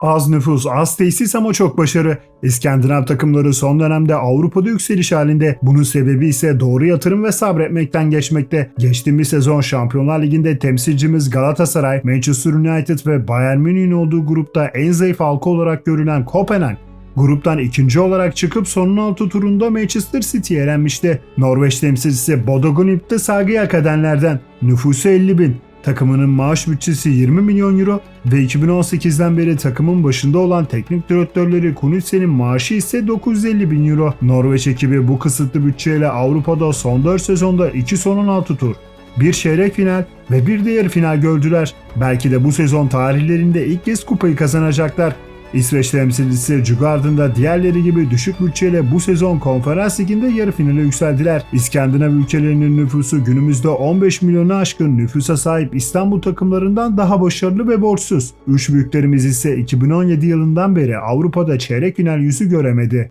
Az nüfus, az tesis ama çok başarı. İskandinav takımları son dönemde Avrupa'da yükseliş halinde. Bunun sebebi ise doğru yatırım ve sabretmekten geçmekte. Geçtiğimiz sezon Şampiyonlar Ligi'nde temsilcimiz Galatasaray, Manchester United ve Bayern Münih'in olduğu grupta en zayıf halka olarak görülen Kopenhag, Gruptan ikinci olarak çıkıp sonun altı turunda Manchester City'ye elenmişti. Norveç temsilcisi Bodo Glimt de saygı hak edenlerden. Nüfusu 50 bin. Takımının maaş bütçesi 20 milyon euro ve 2018'den beri takımın başında olan teknik direktörleri Knudsen'in maaşı ise 950 bin euro. Norveç ekibi bu kısıtlı bütçeyle Avrupa'da son 4 sezonda 2 son 16 tur, bir çeyrek final ve bir yarı final gördüler. Belki de bu sezon tarihlerinde ilk kez kupayı kazanacaklar. İsveç temsilcisi Djurgården da diğerleri gibi düşük bütçeyle bu sezon konferans liginde yarı finale yükseldiler. İskandinav ülkelerinin nüfusu günümüzde 15 milyonu aşkın nüfusa sahip İstanbul takımlarından daha başarılı ve borçsuz. Üç büyüklerimiz ise 2017 yılından beri Avrupa'da çeyrek final yüzü göremedi.